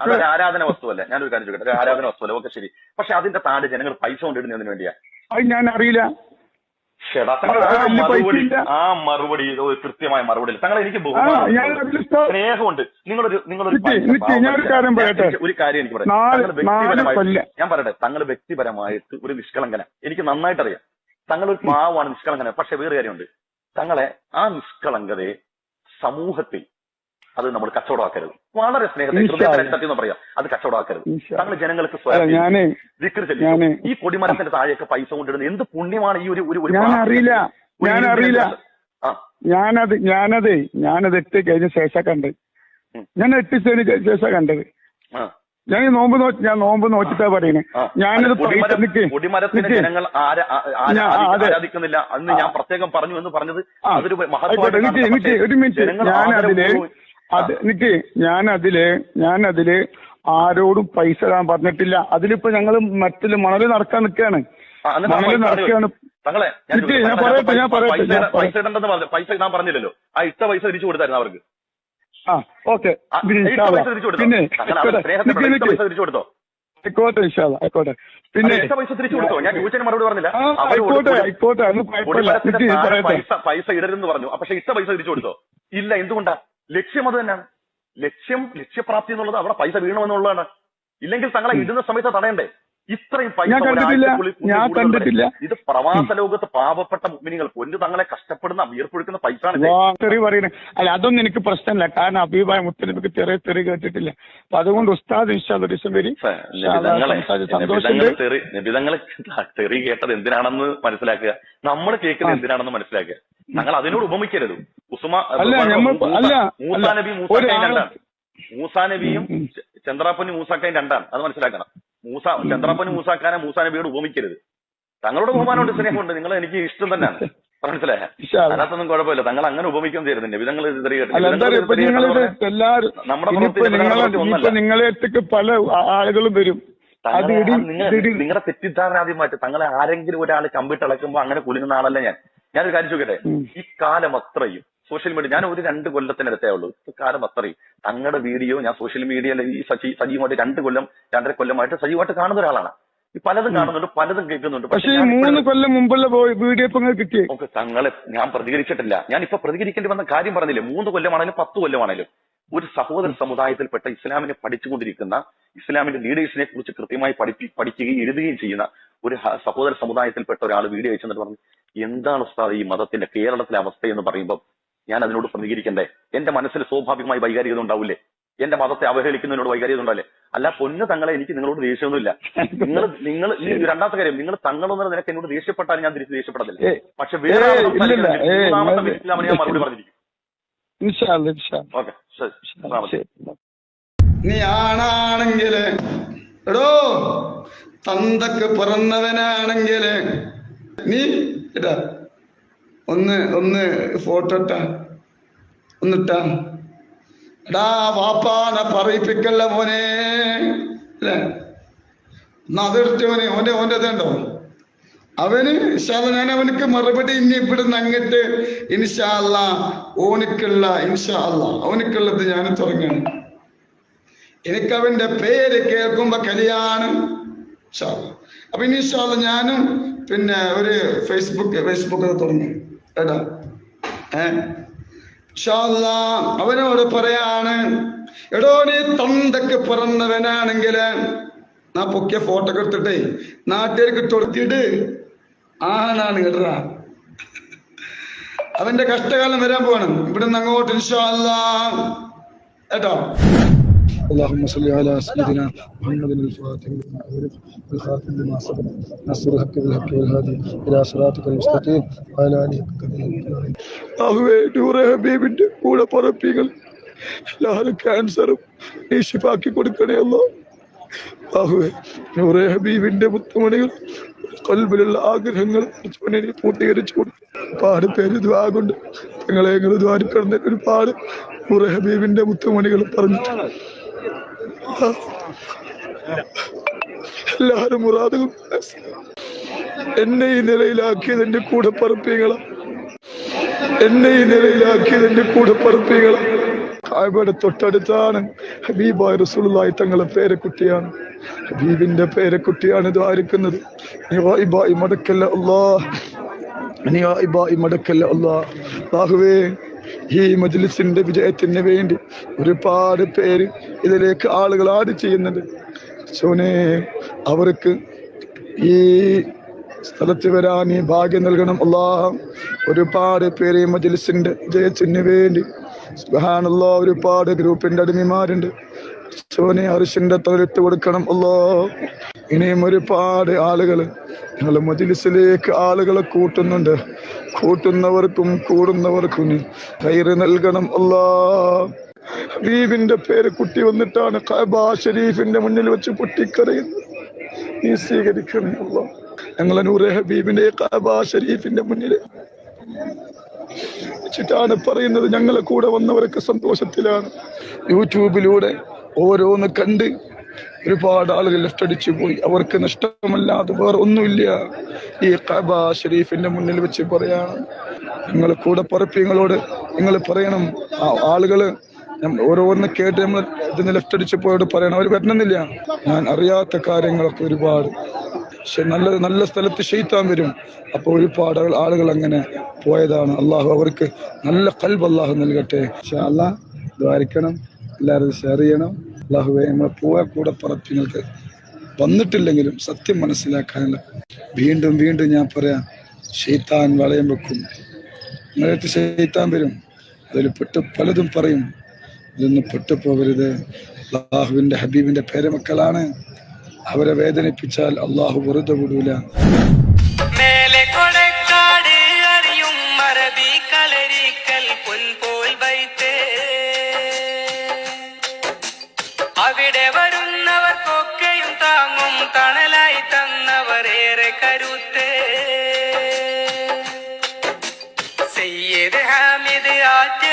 അതൊരു ആരാധന വസ്തുവല്ല? ഞാനൊരു കാര്യം ചോദിക്കട്ടെ. ആരാധന വസ്തുവല്ല? ഓക്കെ ശരി. പക്ഷെ അതിന്റെ താഴെ ജനങ്ങൾ പൈസ കൊണ്ടിടുന്നതിന് വേണ്ടിയാ. അത് ഞാൻ അറിയില്ല മറുപടി ആ മറുപടി കൃത്യമായ മറുപടി തങ്ങൾ എനിക്ക് സ്നേഹമുണ്ട്. നിങ്ങളൊരു നിങ്ങളൊരു. ഒരു കാര്യം എനിക്ക് പറയാം. ഞാൻ പറയട്ടെ. തങ്ങൾ വ്യക്തിപരമായിട്ട് ഒരു നിഷ്കളങ്കന. എനിക്ക് നന്നായിട്ട് അറിയാം തങ്ങൾ ഒരു പാവമാണ് നിഷ്കളങ്കന. പക്ഷെ വേറെ കാര്യമുണ്ട്. തങ്ങളെ ആ നിഷ്കളങ്കതയെ സമൂഹത്തിൽ അത് നമ്മൾ കച്ചവടമാക്കരുത്. വളരെ സ്നേഹത്തെ. സത്യം എന്ന് പറയാം. അത് കച്ചവടമാക്കരുത്. താങ്കൾ ജനങ്ങൾക്ക് സ്വയം ഞാൻ ദിക്ർ ഈ കൊടിമരത്തിന്റെ താഴേക്ക് പൈസ കൊണ്ടിടുന്നത് എന്ത് പുണ്യമാണ് ഈ ഒരു ഒരു അറിയില്ല. ഞാൻ അറിയില്ല. ഞാനത് ഞാനത് ഞാനത് എട്ട് കഴിഞ്ഞ ശേഷം കണ്ടത്. ഞാൻ എട്ട് കഴിഞ്ഞ ശേഷം കണ്ടത്. ഞാൻ നോമ്പ് നോക്കി ഞാൻ നോമ്പ് നോക്കിട്ടാ പറയുന്നത് ഞാനത്. ജനങ്ങൾ. ആരാധിക്കുന്നില്ല അന്ന് ഞാൻ പ്രത്യേകം പറഞ്ഞു എന്ന് പറഞ്ഞത് ഞാനതിന് അതൊരു മഹത്വമായിട്ട് ഒരു മിനിറ്റ്. ഞാൻ അതിൽ അത് നിക്ക് ഞാൻ അതിൽ ഞാൻ അതിൽ ആരോടും പൈസ തരാൻ പറഞ്ഞിട്ടില്ല. അതിലിപ്പോ ഞങ്ങൾ മറ്റിൽ മണൽ നടക്കാൻ ആ മണൽ നടക്കാണ് നടക്കുകയാണ് തങ്ങളെ ഞാൻ നിക്ക്, ഞാൻ തങ്ങളെ പറയട്ടെ, ഞാൻ പൈസ- പറയട്ടെ, ഞാൻ പൈസ ഇടണ്ടെന്ന് പറഞ്ഞു പൈസ ഞാൻ പറഞ്ഞില്ലല്ലോ. ആ ഇട്ട പൈസ തിരിച്ചു കൊടുത്തായിരുന്നു അവർക്ക്. ആ ഓക്കെ. ആ, ഇട്ട പൈസ തിരിച്ചു കൊടുത്തോ? പിന്നെ തങ്ങൾ അവർ സ്നേഹത്തെ നിക്ക്, ഇട്ട നിക്ക്. പൈസ തിരിച്ചു കൊടുത്തോ? ആയിക്കോട്ടെ ഇൻഷാല്ലാ, ആയിക്കോട്ടെ. പിന്നെ ഇട്ട പൈസ തിരിച്ചു കൊടുത്തോ? ഞാൻ ചോദിച്ചതിന് മറുപടി പറഞ്ഞില്ല. ആ, ആയിക്കോട്ടെ. ആയിക്കോട്ടെ അത് കുഴപ്പമില്ല. കൊടിമരത്തിന്റെ നിക്ക്, താഴെ പറയട്ടെ. പൈസ പൈസ ഇടരുതെന്ന് പറഞ്ഞു. പക്ഷെ ഇട്ട പൈസ തിരിച്ചു കൊടുത്തോ? ഇല്ല എന്തുകൊണ്ടാ? ലക്ഷ്യം അത് തന്നെയാണ്. ലക്ഷ്യം ലക്ഷ്യപ്രാപ്തി എന്നുള്ളത് അവിടെ പൈസ വീണമെന്നുള്ളതാണ് ഇല്ലെങ്കിൽ തങ്ങളെ ഇടുന്ന സമയത്ത് തടയണ്ടേ? ഇത്രയും പൈസ ഞാൻ കണ്ടിട്ടില്ല. ഞാൻ കണ്ടിട്ടില്ല. ഇത് പ്രവാസ ലോകത്ത് പാവപ്പെട്ട മിനികൾ പൊന്നു തങ്ങളെ കഷ്ടപ്പെടുന്ന വിയർപ്പൊഴുക്കുന്ന പൈസ തെറി പറയുന്നത് അല്ല അതൊന്നും എനിക്ക് പ്രശ്നമില്ല. കാരണം അഭിപ്രായ മുത്തലിമിക്ക് ചെറിയ തെറി കേട്ടിട്ടില്ല. അപ്പൊ അതുകൊണ്ട് ഉസ്താദ് വരും. സന്തോഷമുണ്ട്. നിബിതങ്ങൾ തെറി കേട്ടത് എന്തിനാണെന്ന് മനസ്സിലാക്കുക. നമ്മൾ കേൾക്കുന്നത്. എന്തിനാണെന്ന് മനസ്സിലാക്കുക. ഞങ്ങൾ അതിനോട് ഉപമിക്കരുത്. ഉസുമ മൂസാ. നബി മൂസാ നബിയും. മൂസാക്കയും രണ്ടാണ്. അത് മനസ്സിലാക്കണം. മൂസ ചന്ദ്രപ്പന് മൂസാക്കാനെ മൂസാ നബിയോട് ഉപമിക്കരുത്. തങ്ങളുടെ ബഹുമാനമുണ്ട് സ്നേഹമുണ്ട്. നിങ്ങൾ എനിക്ക് ഇഷ്ടം തന്നെയാണ്. മനസ്സിലായ? അതിനകത്തൊന്നും കുഴപ്പമില്ല. തങ്ങൾ അങ്ങനെ ഉപമിക്കാൻ തരുന്നില്ല വിധങ്ങൾ നമ്മുടെ നിങ്ങളെ പല ആളുകളും വരും. നിങ്ങളുടെ തെറ്റിദ്ധാരണ ആദ്യം മാറ്റി. തങ്ങളെ ആരെങ്കിലും ഒരാൾ കമ്പിട്ട് ഇളക്കുമ്പോ അങ്ങനെ കുലുങ്ങുന്ന ആളല്ല ഞാൻ. ഞാനൊരു കാര്യം ചോദിക്കട്ടെ? ഈ കാലം അത്രയും സോഷ്യൽ മീഡിയ ഞാൻ ഒരു രണ്ട് കൊല്ലത്തിനടുത്തേ ഉള്ളൂ. കാലം അത്രയും. തങ്ങളുടെ വീഡിയോ ഞാൻ സോഷ്യൽ മീഡിയയിൽ ഈ സജി സജീവമായിട്ട് രണ്ട് കൊല്ലം രണ്ടര കൊല്ലമായിട്ട് സജീവമായിട്ട് കാണുന്ന ഒരാളാണ്. ഈ പലതും കാണുന്നുണ്ട് പലതും കേൾക്കുന്നുണ്ട്. പക്ഷേ മൂന്ന് കൊല്ലം മുമ്പുള്ള വീഡിയോ കിട്ടി ഓക്കെ തങ്ങളെ ഞാൻ പ്രതികരിച്ചിട്ടില്ല. ഞാൻ ഇപ്പൊ പ്രതികരിക്കേണ്ടി വന്ന കാര്യം പറഞ്ഞില്ലേ? മൂന്ന് കൊല്ലമാണെങ്കിലും പത്ത് കൊല്ലമാണെങ്കിലും ഒരു സഹോദര സമുദായത്തിൽപ്പെട്ട ഇസ്ലാമിനെ പഠിച്ചുകൊണ്ടിരിക്കുന്ന ഇസ്ലാമിന്റെ ലീഡേഴ്സിനെ കുറിച്ച് കൃത്യമായി പഠിപ്പി പഠിക്കുകയും എഴുതുകയും ചെയ്യുന്ന ഒരു സഹോദര സമുദായത്തിൽപ്പെട്ട ഒരാൾ വീഡിയോ അയച്ചെന്നിട്ട് പറഞ്ഞു എന്താണ് ഉസ്താദ് ഈ മതത്തിന്റെ കേരളത്തിലെ അവസ്ഥ എന്ന് പറയുമ്പോൾ ഞാൻ അതിനോട് പ്രതികരിക്കണ്ടേ? എന്റെ മനസ്സിൽ സ്വാഭാവികമായി വൈകാരികത ഉണ്ടാവില്ലേ? എന്റെ മതത്തെ അവഹേളിക്കുന്നതിനോട് വൈകാരികത ഉണ്ടാവില്ലേ? അല്ല പൊന്ന് തങ്ങളെ എനിക്ക് നിങ്ങളോട് ദേഷ്യമൊന്നുമില്ല. നിങ്ങൾ നിങ്ങൾ ഈ രണ്ടാമത്തെ കാര്യം നിങ്ങൾ തങ്ങളൊന്നും നിനക്ക് എന്നോട് ദേഷ്യപ്പെട്ടാലും ഞാൻ തിരിച്ച് ദേഷ്യപ്പെടത്തില്ല. പക്ഷെ വേറെ ഞാൻ- മറുപടി പറഞ്ഞിരിക്കും ഓക്കെ നീ ആണാണെങ്കിൽ എടോ തന്തക്ക് പിറന്നവനാണെങ്കിൽ നീ ഇടാ ഒന്ന് ഒന്ന് ഫോട്ടോ ഇട്ടാ. ഒന്നിട്ടാ എടാ വാപ്പാനെ പറയിപ്പിക്കല്ല മോനെ. അല്ലേ? അതെടുത്ത് ഓനെ ഓന്റെ ഓന്റെ ഇതുണ്ടോ അവന് ഞാൻ അവനക്ക് മറുപടി ഇനി ഇവിടുന്ന് അങ്ങട്ട് ഇൻഷാല്ല ഓനിക്കുള്ള ഇൻഷാല്ല ഓനിക്കുള്ളത് ഞാൻ തുടങ്ങണം. എനിക്ക് അവന്റെ പേര് കേൾക്കുമ്പോ കലിയാണ്. അപ്പൊ ഇനി ഇൻഷാല്ല ഞാനും പിന്നെ ഒരു ഫേസ്ബുക്ക് ഫേസ്ബുക്ക് തുടങ്ങും. കേട്ടാ ഏ? അവനോട് പറയാണ് എടോ നീ തന്തക്ക് പിറന്നവനാണെങ്കിൽ നാ പൊക്കിയ ഫോട്ടോ ഒക്കെ എടുത്തിട്ടേ നാട്ടുകാർക്ക് തൊടുത്തിട്ട് ആണാണ് കേട്ടാ. അവന്റെ കഷ്ടകാലം വരാൻ പോവാണ്. ഇവിടുന്ന് അങ്ങോട്ട് ഇൻഷാല്ല കേട്ടോ? اللهم صل على سيدنا محمد الفاتح لما أغلق والخاتم لما سبق نصر الحق بالحق والهادي إلى صراطك المستقيم وعلى آله وصحبه ആഹുവേ നൂറെ ഹബീബിന്റെ കൂടെ പറപ്പികൾ എല്ലാവരും ക്യാൻസറും നീ ശിഫാക്കി കൊടുക്കണേ അല്ലോ ആഹുവേ നൂറെ ഹബീബിന്റെ മുത്തുമണികൾ കൽബിലുള്ള ആഗ്രഹങ്ങൾ അർച്ചവനെ നീ പൂർത്തീകരിച്ചു കൊടുക്കും ഒരുപാട് പേര് ദ്വാകൊണ്ട് ഞങ്ങളെ ഞങ്ങൾ ദ്വാരിപ്പിടുന്ന ഒരുപാട് നൂറെ ഹബീബിന്റെ മുത്തുമണികൾ പറഞ്ഞിട്ടുണ്ട് ആ. എല്ലാവരും മുറാദും എന്നെ ഈ നിലയിലാക്കിയത് എന്റെ കൂടെ പറപ്പികളാ. എന്നെ ഈ നിലയിലാക്കിയത് എന്റെ കൂടെ പറപ്പികളാ. കായബയുടെ തൊട്ടടുത്താണ് ഹബീബായ റസൂലുള്ളാഹി തങ്ങളെ പേരക്കുട്ടിയാണ്. ഹബീബിന്റെ പേരക്കുട്ടിയാണ് ഇത് ആയിരിക്കുന്നത് നിവായിബായി മടക്കല്ല അല്ലാ നിവായിബായി മടക്കല്ല അല്ലാ അല്ലാഹുവേ ഈ മജ്ലിസിന്റെ വിജയത്തിന് വേണ്ടി ഒരുപാട് പേര് ഇതിലേക്ക് ആളുകൾ ആദ്യം ചെയ്യുന്നുണ്ട്. സോനെ അവർക്ക് ഈ സ്ഥലത്ത് വരാൻ ഈ ഭാഗ്യം നൽകണം. അള്ളാഹം ഒരുപാട് പേര് ഈ മജ്ലിസിന്റെ ജയത്തിന് വേണ്ടി. സുഹാനുള്ള ഒരുപാട് ഗ്രൂപ്പിന്റെ അടിമമാരുണ്ട്. സോനെ അരിശിന്റെ തലത്ത് കൊടുക്കണം. അല്ലോ ഇനിയും ഒരുപാട് ആളുകൾ ഞങ്ങൾ മജിലിസിലേക്ക് ആളുകളെ കൂട്ടുന്നുണ്ട്. കൂട്ടുന്നവർക്കും കൂടുന്നവർക്കും കയറ് നൽകണം. അല്ലാ ഹബീബിന്റെ പേര് കുട്ടി വന്നിട്ടാണ് ഖബ ഷരീഫിന്റെ മുന്നിൽ വെച്ച് പൊട്ടിക്കരയുന്നത്. നീ സ്വീകരിക്കണേ അല്ലോ ഞങ്ങളെ നൂറെ ഹബീബിന്റെ ഖബ ഷരീഫിന്റെ മുന്നിൽ വെച്ചിട്ടാണ് പറയുന്നത്. ഞങ്ങളെ കൂടെ വന്നവരൊക്കെ സന്തോഷത്തിലാണ്. യൂട്യൂബിലൂടെ ഓരോന്ന് കണ്ട് ഒരുപാട് ആളുകൾ ലെഫ്റ്റ് പോയി. അവർക്ക് നഷ്ടമല്ലാതെ വേറെ ഒന്നുമില്ല. ഈ കബ ഷരീഫിന്റെ മുന്നിൽ വെച്ച് പറയാണ് നിങ്ങൾ കൂടെ പറപ്പിയങ്ങളോട് നിങ്ങൾ പറയണം. ആളുകൾ ഓരോന്ന് കേട്ട് നമ്മൾ ഇതിന് ലെഫ്റ്റ് അടിച്ചു പോയോട് പറയണം. അവർ വരണമെന്നില്ല. ഞാൻ അറിയാത്ത കാര്യങ്ങളൊക്കെ ഒരുപാട്. പക്ഷെ നല്ല നല്ല സ്ഥലത്ത് ഷെയ്ത്താൻ വരും. അപ്പോൾ ഒരുപാട് ആളുകൾ അങ്ങനെ പോയതാണ്. അള്ളാഹു അവർക്ക് നല്ല കൽബ് അള്ളാഹു നൽകട്ടെ. പക്ഷെ അള്ളാഹ് ദ്വാരിക്കണം എല്ലാവരും ഷെയർ ചെയ്യണം. അള്ളാഹുവെ നമ്മളെ പോയ കൂടെ പറപ്പിങ്ങൾക്ക് വന്നിട്ടില്ലെങ്കിലും സത്യം മനസ്സിലാക്കാനുള്ള വീണ്ടും വീണ്ടും ഞാൻ പറയാം ഷെയ്ത്താൻ വളയം വെക്കും. നിങ്ങളടുത്ത് ഷെയ്ത്താൻ വരും. അതിൽ പെട്ട് പലതും പറയും. ഇതൊന്നും പെട്ടുപോകരുത്. അള്ളാഹുവിന്റെ ഹബീബിന്റെ പേരമക്കളാണ്. അവരെ വേദനിപ്പിച്ചാൽ അള്ളാഹു വെറുതെ വിടൂല.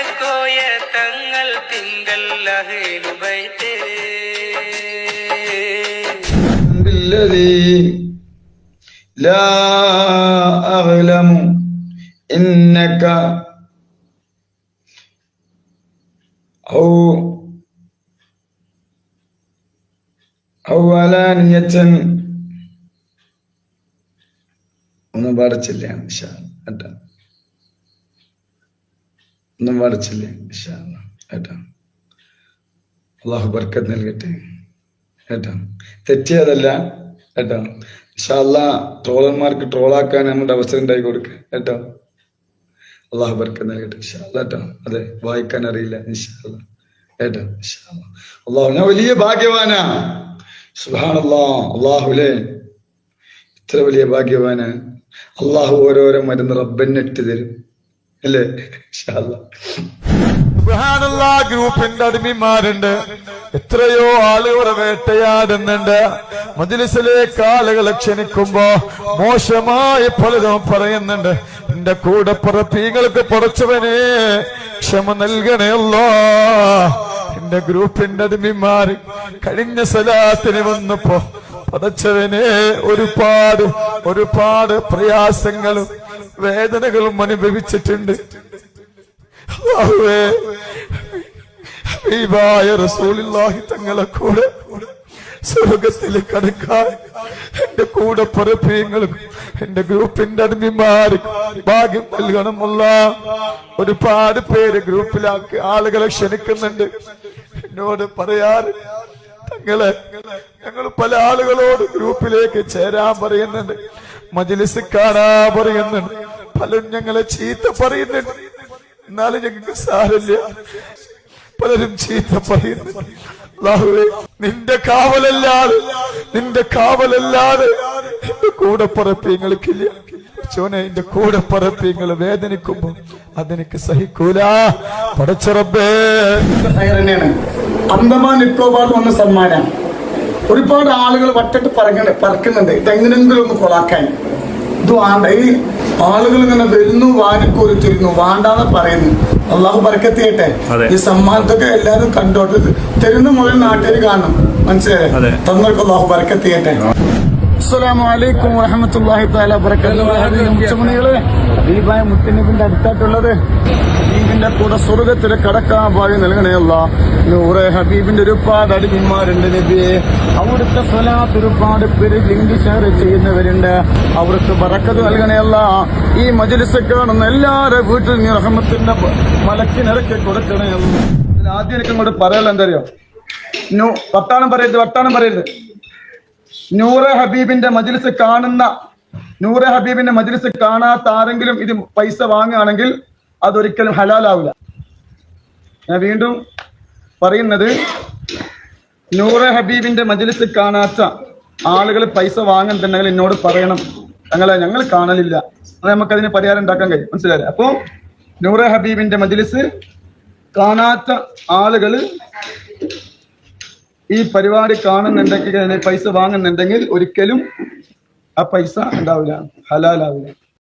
ആറ്റക്കോയ തങ്ങൾ തിങ്കൾ അഹ്ലുബൈത്തേ بالذي لا أعلم إنك أو أو علانية ഒന്നും പാടച്ചില്ല ഇൻഷാ കേട്ടോ ഒന്നും വാടിച്ചില്ലേ ഏട്ടാ അള്ളാഹു ബർക്കത്ത് നൽകട്ടെ. ഏട്ടാ തെറ്റിയതല്ല ഏട്ടാ ഷാല്ല ട്രോളന്മാർക്ക് ട്രോളാക്കാൻ നമ്മുടെ അവസരം ഉണ്ടായി കൊടുക്കുക ഏട്ടാ. അള്ളാഹു ബർക്കത്ത് നൽകട്ടെ ഇൻഷാല്ല ഏട്ടാ. അതെ വായിക്കാൻ അറിയില്ല ഇൻഷാല്ല ഏട്ടാ അള്ളാഹു ഞാൻ വലിയ ഭാഗ്യവാനാ. സുഹാണല്ലോ അള്ളാഹുലേ ഇത്ര വലിയ ഭാഗ്യവാന്. അള്ളാഹു ഓരോരോ മരുന്ന് റബ്ബന്നിട്ട് തരും. അല്ലേ? ഗ്രൂപ്പിന്റെ അടിമിമാരുണ്ട്. എത്രയോ ആളുകളെ വേട്ടയാടുന്നുണ്ട്. മജിലിസിലേക്ക് ആളുകളെ ക്ഷണിക്കുമ്പോ മോശമായി പലതും പറയുന്നുണ്ട്. എന്റെ കൂടെ പുറപ്പീങ്ങൾക്ക് പുറച്ചവനെ ക്ഷമ നൽകണയല്ലോ എന്റെ ഗ്രൂപ്പിന്റെ അടിമിമാര് കഴിഞ്ഞ സലാത്തിന് വന്നപ്പോ പതച്ചവനെ ഒരുപാട് ഒരുപാട് പ്രയാസങ്ങളും വേദനകളും അനുഭവിച്ചിട്ടുണ്ട്. തങ്ങളെ കൂടെ സ്വർഗത്തിൽ കടക്കാൻ എന്റെ കൂടെ പറപ്പിയങ്ങളും എന്റെ ഗ്രൂപ്പിന്റെ അടിമിമാർക്ക് ഭാഗ്യം നൽകണമുള്ള ഒരുപാട് പേര് ഗ്രൂപ്പിലാക്കി ആളുകളെ ക്ഷണിക്കുന്നുണ്ട്. എന്നോട് പറയാറ് തങ്ങളെ ഞങ്ങൾ പല ആളുകളോട് ഗ്രൂപ്പിലേക്ക് ചേരാൻ പറയുന്നുണ്ട്. മജിലിസ് കാണാ പറയുന്നുണ്ട്. പലരും ഞങ്ങളെ ചീത്ത പറയുന്നുണ്ട്. എന്നാലും ഞങ്ങൾക്ക് സാരമില്ല. പലരും ചീത്ത പറയുന്നു അല്ലാഹുവേ, നിന്റെ കാവലല്ലാതെ നിന്റെ കാവലല്ലാതെ എന്റെ കൂടെ പറപ്പിയങ്ങൾക്കില്ല ചോനെ എന്റെ കൂടെ പറപ്പിയങ്ങൾ വേദനിക്കുമ്പോ അതെനിക്ക് സഹിക്കൂല. പടച്ചറബേ അന്തമാൻ നിക്കോബാർ വന്ന സമ്മാനം. ഒരുപാട് ആളുകൾ വട്ടിട്ട് പറക്കുന്നുണ്ട്. ഇതെങ്ങനെങ്കിലും ഒന്ന് കൊളാക്കാൻ. ഇത് വേണ്ട. ഈ ആളുകൾ ഇങ്ങനെ വരുന്നു വാരിക്കോരി വാണ്ടാന്ന് പറയുന്നു. അള്ളാഹു പറക്കത്തിയട്ടെ ഈ സമ്മാനത്തൊക്കെ എല്ലാവരും കണ്ടോട്ട്. തരുന്ന മുതൽ നാട്ടുകാർ കാണണം. മനസ്സിലായേ? തങ്ങൾക്ക് അള്ളാഹു പറക്കത്തിയട്ടെ അസ്സലാമു അലൈക്കും താല തആല ഉച്ചമണികൾ ദീപായ മുത്തനബിന്റെ അടുത്തായിട്ടുള്ളത്. ഹബീബിന്റെ കൂടെ സ്വർഗത്തിൽ കടക്കാൻ വഴി നൽകണേയുള്ള നൂറെ ഹബീബിന്റെ ഒരുപാട് അടിമന്മാരുണ്ട് നബിയെ അവിടുത്തെ സ്വലാത്ത് ഒരുപാട് പേര് ലിങ്ക് ഷെയർ ചെയ്യുന്നവരുണ്ട്. അവർക്ക് വറക്കത് നൽകണേയുള്ള ഈ മജലിസ് കാണുന്ന എല്ലാവരുടെ വീട്ടിൽ നീ റഹമത്തിന്റെ മലക്കിനിറക്കി കൊടുക്കണേ ഇതിൽ ആദ്യം എനിക്ക് ഇങ്ങോട്ട് പറയാലോ എന്താ അറിയോ നൂ വട്ടാണം പറയരുത് വട്ടാണം പറയരുത്. നൂറെ ഹബീബിന്റെ മജിലിസ് കാണുന്ന നൂറെ ഹബീബിന്റെ മജിലിസ് കാണാത്ത ആരെങ്കിലും ഇത് പൈസ വാങ്ങുകയാണെങ്കിൽ അതൊരിക്കലും ഹലാലാവില്ല. ഞാൻ വീണ്ടും പറയുന്നത് നൂറ ഹബീബിന്റെ മജ്ലിസ് കാണാത്ത ആളുകൾ പൈസ വാങ്ങുന്നുണ്ടെങ്കിൽ എന്നോട് പറയണം. ഞങ്ങളെ ഞങ്ങൾ കാണലില്ല. അത് നമുക്കതിന് പരിഹാരം ഉണ്ടാക്കാൻ കഴിയും. മനസ്സിലായില്ലേ? അപ്പോ നൂറ ഹബീബിന്റെ മജിലിസ് കാണാത്ത ആളുകൾ ഈ പരിപാടി കാണുന്നുണ്ടെങ്കിൽ പൈസ വാങ്ങുന്നുണ്ടെങ്കിൽ ഒരിക്കലും ആ പൈസ ഉണ്ടാവില്ല. ഹലാലാവില്ല.